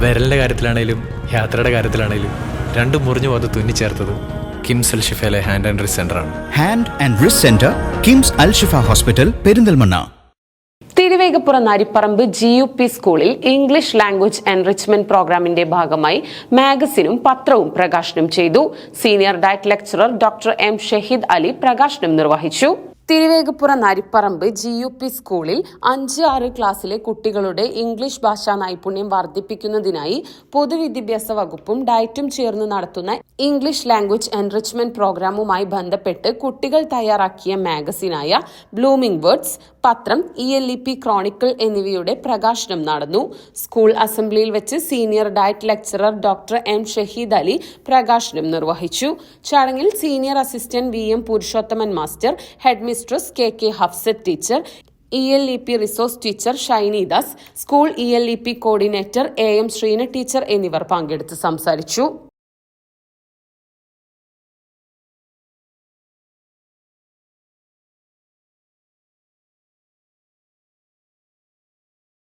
വിരലിന്റെ കാര്യത്തിലാണേലും യാത്രയുടെ കാര്യത്തിലാണേലും രണ്ടും മുറിഞ്ഞു പോകാതെ തുന്നിച്ചേർത്തത് കിംസ് അൽ ഷിഫയിലെ ഹാൻഡ് ആൻഡ് റിസ് ആണ്. Hand and wrist centre KIMS Al Shifa hospital Perinthalmanna. Thiruvegappura Naripparamba G U P സ്കൂളിൽ ഇംഗ്ലീഷ് ലാംഗ്വേജ് എൻറിച്ച്മെന്റ് പ്രോഗ്രാമിന്റെ ഭാഗമായി മാഗസിനും പത്രവും പ്രകാശനം ചെയ്തു. Senior DIET lecturer doctor M Shaheed Ali പ്രകാശനം നിർവഹിച്ചു. Thiruvegappura Naripparamba G U P സ്കൂളിൽ അഞ്ച് ആറ് ക്ലാസ്സിലെ കുട്ടികളുടെ ഇംഗ്ലീഷ് ഭാഷാ നൈപുണ്യം വർദ്ധിപ്പിക്കുന്നതിനായി പൊതുവിദ്യാഭ്യാസ വകുപ്പും ഡയറ്റും ചേർന്ന് നടത്തുന്ന ഇംഗ്ലീഷ് ലാംഗ്വേജ് എൻറിച്ച്മെന്റ് പ്രോഗ്രാമുമായി ബന്ധപ്പെട്ട് കുട്ടികൾ തയ്യാറാക്കിയ മാഗസിനായ ബ്ലൂമിംഗ് വേർഡ്സ് പത്രം E L E P chronicle എന്നിവയുടെ പ്രകാശനം നടന്നു. സ്കൂൾ അസംബ്ലിയിൽ വെച്ച് senior DIET lecturer doctor M Shaheed Ali പ്രകാശനം നിർവഹിച്ചു. ചടങ്ങിൽ senior assistant V M Purushothaman master headmistress K K Hafsath teacher E L E P resource teacher Shiny Das school E L E P coordinator A M Sreena teacher എന്നിവർ പങ്കെടുത്ത് സംസാരിച്ചു.